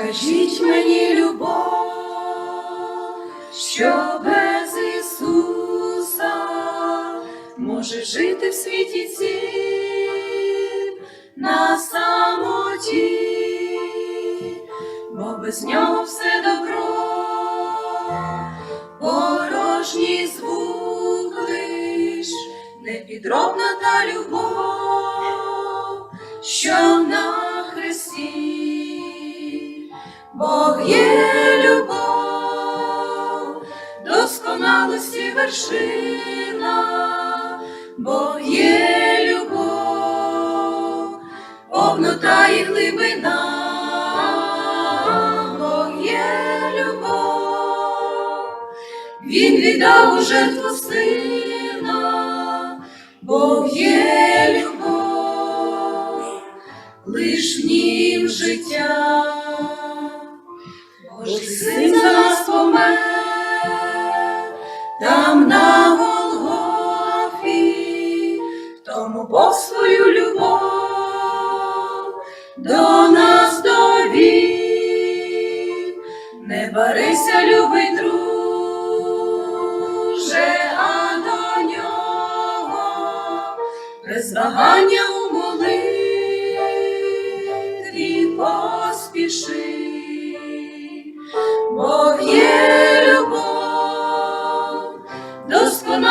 Покажіть мені любов, що без Ісуса може жити в світі цім на самоті, бо без нього все добро, порожній звук лиш, непідробна та любов, що на Бог є любов, досконалості вершина, Бог є любов, повнота і глибина, Бог є любов, Він віддав у жертву сина, Бог є Божий син за нас помер, там на Голгофі, тому Бог свою любов до нас довів. Не барися, любий друже, а до нього без вагання у молитві поспіши.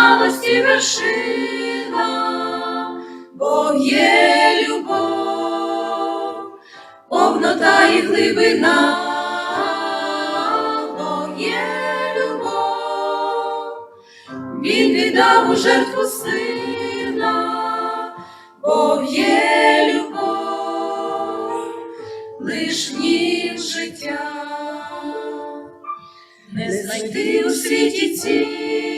Досконалості вершина, Бог є любов, повнота і глибина, Бог є любов, Він віддав у жертву сина, Бог є любов, лиш в життя. Не знайти у світі цін,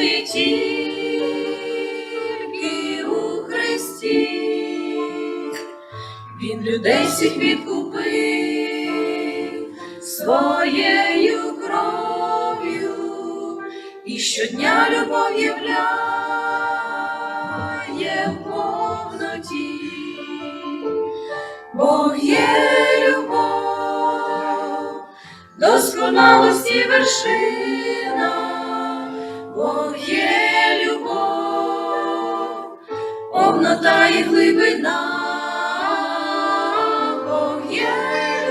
існує тільки у Христі. Він людей всіх відкупив своєю кров'ю, і щодня любов являє в повноті. Бог є любов, досконалості вершина, повнота і глибина, Бог є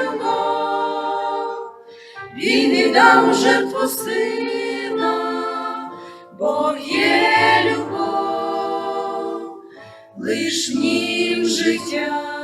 любов, Він віддав у жертву сина, Бог є любов, лиш нім життя.